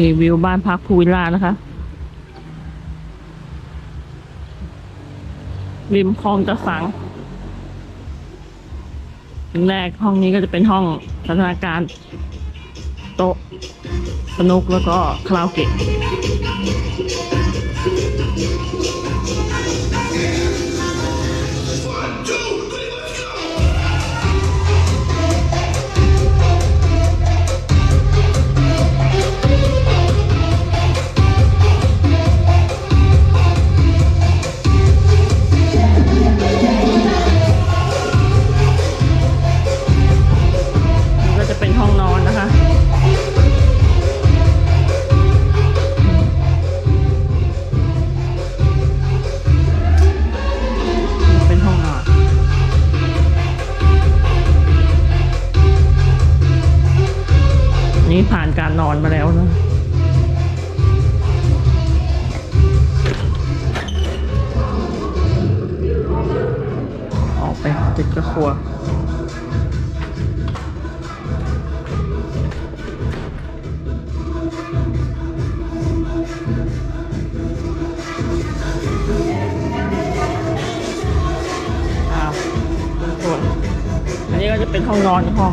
รีวิวบ้านพักภูวิลล่านะคะ ริมคลองจะสังแรกห้องนี้ก็จะเป็นห้องสถานการโต๊ะสนุกแล้วก็คาราโอเกะ นี่ผ่านการนอนมาแล้วนะออกไปติดกระครัวอ้าวส่วนอันนี้ก็จะเป็นห้องนอนห้อง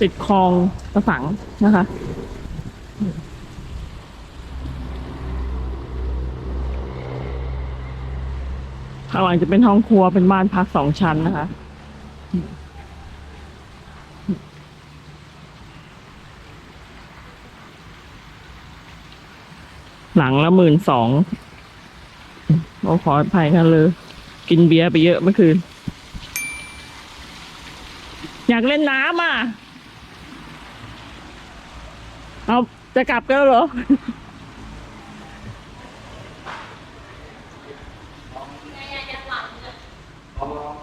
ติดคลองกระสังนะคะ ข้างหลังจะเป็นห้องครัวเป็นบ้านพักสองชั้นนะคะหลังละหมื่นสองโอ้ขออภัยกันเลย กินเบียร์ไปเยอะเมื่อคืน อยากเล่นน้ำอะ เอาจะกลับกันแล้วเหรอ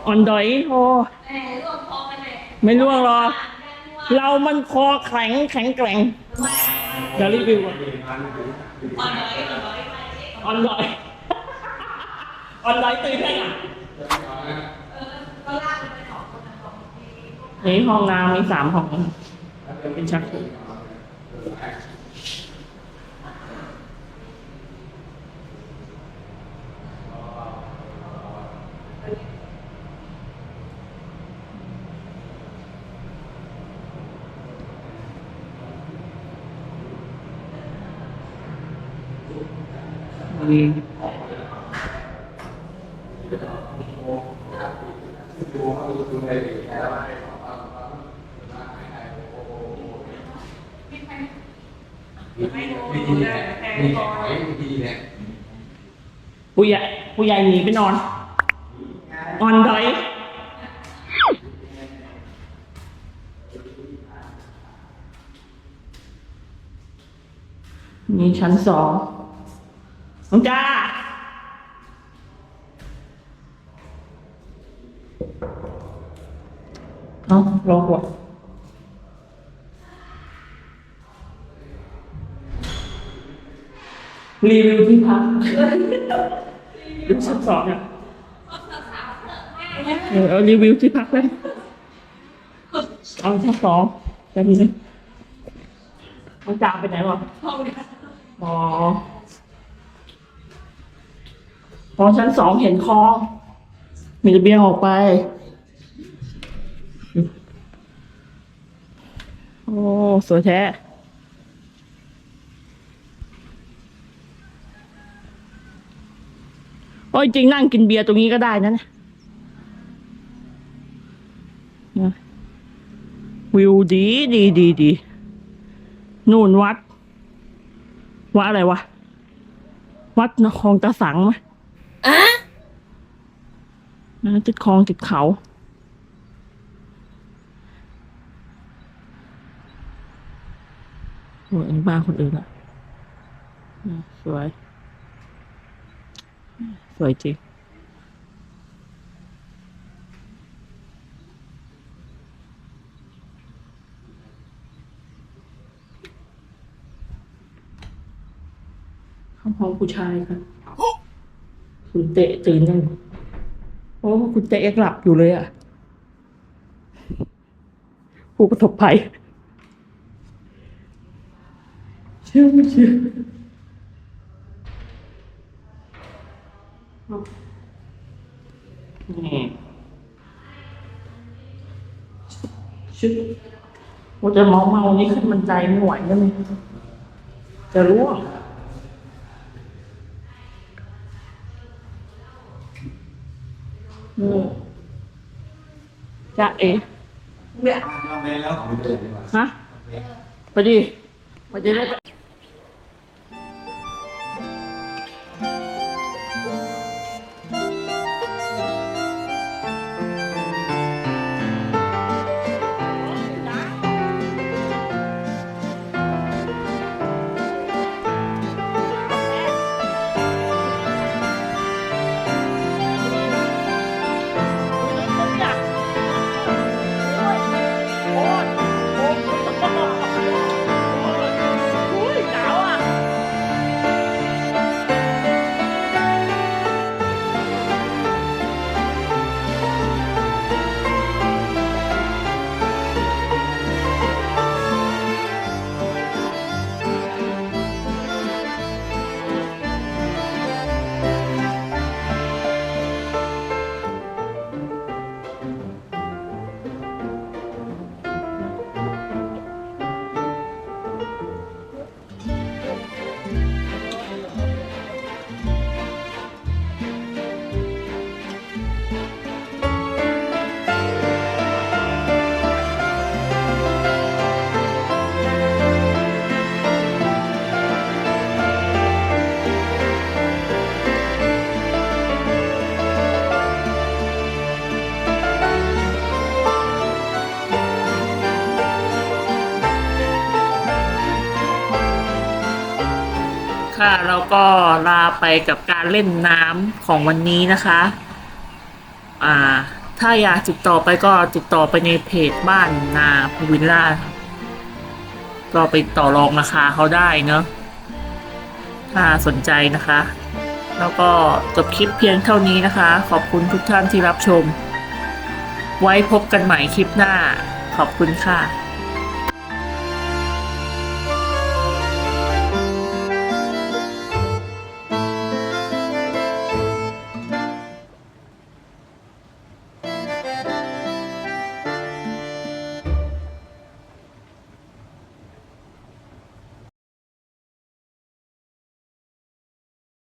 อ่อนดอยโอ้ไม่ล่วงหรอกเรามันคอแข็งแข็งแกร่งเดี๋ยวรีวิวก่อนอ่อนดอยอ่อนดอยตื่นได้ยังนี่ห้องน้ำมีสามห้องเป็นชักโครก มีวิ ธีเนี่ยนี่แหละไอ้วิธีเนี่ยผู้ใหญ่ผู้ใหญ่หนีไปนอนออนดอยนี่ชั้นสองน้องจ้าเอารอกว่า รีวิวที่พักดูชั้นสองเนี่ยเออเอารีวิวที่พักเลยเอาชั้นสองจะมีเลยน้องจ้าไปไหนวะอ๋อพอชั้นสองเห็นคลองมีระเบียงออกไป โอ้ สวยแท้ โอ้ยจริงนั่งกินเบียร์ตรงนี้ก็ได้นะเนี่ยนะวิวดีดีดีดีนู่นวัด วัดอะไรวะ วัดนครตะสังไหมนะติดคลองติดเขาโอ้ยอันนี้บ้านคนอื่นอะอืมสวย สวยจริงห้องห้องผู้ชายค่ะคุณเตะตื่นยังโอ้คุณเตะหลับอยู่เลยอะ ผู้ประสบภัยเชื่อไม่เชื่อ นี่ชุดว่าจะเมาเมาๆนี้ขึ้นบันไดไม่ไหวแล้วนี่จะร่วงอืจะเอ๋ลองไปแล้วของเดินดีกว่าฮะไปดิมาจะได้ ค่ะเราก็ลาไปกับการเล่นน้ำของวันนี้นะคะ อ่า ถ้าอยากติดต่อไปก็ติดต่อไปในเพจบ้านนาพูวิลล่าค่ะก็ไปต่อรองราคาเขาได้เนอะถ้าสนใจนะคะ แล้วก็จบคลิปเพียงเท่านี้นะคะ ขอบคุณทุกท่านที่รับชม ไว้พบกันใหม่คลิปหน้า ขอบคุณค่ะ